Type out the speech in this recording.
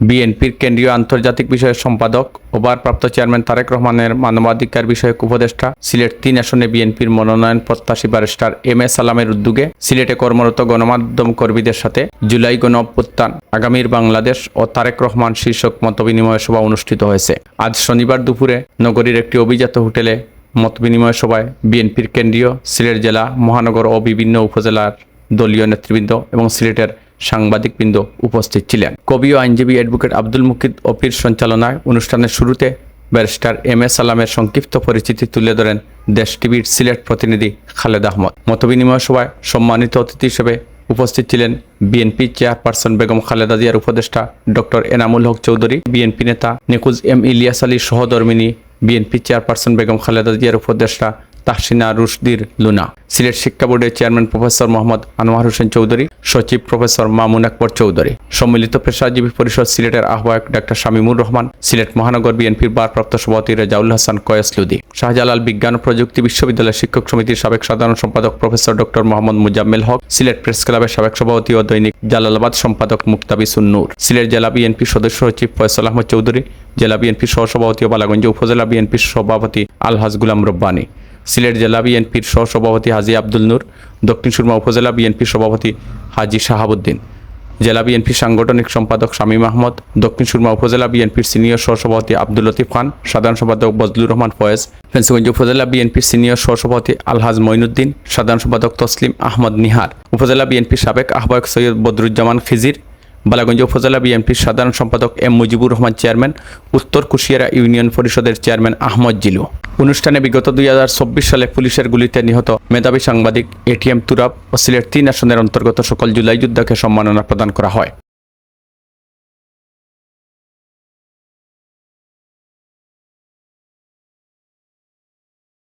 বিএনপির কেন্দ্রীয় আন্তর্জাতিক বিষয়ের সম্পাদক ও ভারপ্রাপ্ত চেয়ারম্যান তারেক রহমানের মানবাধিকার বিষয়ক উপদেষ্টা সিলেট তিন আসনে বিএনপির মনোনয়ন প্রত্যাশী ব্যারিস্টার এম এ সালামের উদ্যোগে সিলেটে কর্মরত গণমাধ্যম কর্মীদের সাথে জুলাই গণ অভ্যুত্থান, আগামীর বাংলাদেশ ও তারেক রহমান শীর্ষক মতবিনিময় সভা অনুষ্ঠিত হয়েছে। আজ শনিবার দুপুরে নগরীর একটি অভিজাত হোটেলে মতবিনিময় সভায় বিএনপির কেন্দ্রীয় সিলেট জেলা, মহানগর ও বিভিন্ন উপজেলার দলীয় নেতৃবৃন্দ এবং সিলেটের সাংবাদিকবৃন্দ উপস্থিত ছিলেন। কবি ও আইনজীবী অ্যাডভোকেট আব্দুল মুকিদ অপির সঞ্চালনায় অনুষ্ঠানের শুরুতে ব্যারিস্টার এম এস সালামের সংক্ষিপ্ত পরিচিতি তুলে ধরেন দেশ টিভির সিলেট প্রতিনিধি খালেদ আহমদ। মতবিনিময় সভায় সম্মানিত অতিথি হিসেবে উপস্থিত ছিলেন বিএনপি চেয়ারপারসন বেগম খালেদা জিয়ার উপদেষ্টা ডক্টর এনামুল হক চৌধুরী, বিএনপি নেতা নিকুজ এম ইলিয়াস আলী সহধর্মিনী, বিএনপি চেয়ারপারসন বেগম খালেদা জিয়ার উপদেষ্টা তাহসিনা রুশদির লুনা। সিলেট শিক্ষা বোর্ডের চেয়ারম্যান প্রফেসর মোহাম্মদ আনোয়ার হোসেন চৌধুরী, সচিব প্রফেসর মামুন আকবর চৌধুরী। সম্মিলিত পেশাজীবী পরিষদ সিলেটের আহ্বায়ক ডাক্তার শামীমুর রহমান, সিলেট মহানগর বিএনপির ভারপ্রাপ্ত সভাপতি রেজাউল হাসান কয়েস লুদি। শাহজালাল বিজ্ঞান ও প্রযুক্তি বিশ্ববিদ্যালয়ের শিক্ষক সমিতির সাবেক সাধারণ সম্পাদক professor doctor Mohammad Muzammel Haque, Sylhet press ক্লাবের সাবেক সভাপতি ও দৈনিক জালালাবাদ সম্পাদক মুক্তাবিসুন নূর। সিলেট জেলা বিএনপি সদস্য সচিব ফয়সাল আহমদ চৌধুরী, জেলা বিএনপি সহসভাপতি ও বালাগঞ্জ উপজেলা বিএনপির সভাপতি আলহাজ গুলাম রব্বানী। সিলেট জেলা বিএনপির সহসভাপতি হাজি আব্দুল নূর, দক্ষিণ সুরমা উপজেলা বিএনপির সভাপতি হাজি শাহাবুদ্দিন, জেলা বিএনপির সাংগঠনিক সম্পাদক শামীম আহমদ, দক্ষিণ সুরমা উপজেলা বিএনপির সিনিয়র সহসভাপতি আব্দুল লতিফ খান, সাধারণ সম্পাদক বজলুর রহমান ফয়েজ, ফেন্সিগঞ্জ উপজেলা বিএনপির সিনিয়র সহসভাপতি আলহাজ মঈনুদ্দিন, সাধারণ সম্পাদক তসলিম আহমদ নিহার, উপজেলা বিএনপির সাবেক আহ্বায়ক সৈয়দ বদরুজ্জামান খিজির, বালাগঞ্জ উপজেলা বিএনপির সাধারণ সম্পাদক এম মুজিবুর রহমান চেয়ারম্যান, উত্তর কুশিয়ারা ইউনিয়ন পরিষদের চেয়ারম্যান আহমদ জিলু। অনুষ্ঠানে বিগত দুই হাজার চব্বিশ সালে পুলিশের গুলিতে নিহত মেধাবী সাংবাদিক এটিএম তুরাব ও সিলেট তিন আসনের অন্তর্গত সকল জুলাই যোদ্ধাকে সম্মাননা প্রদান করা হয়।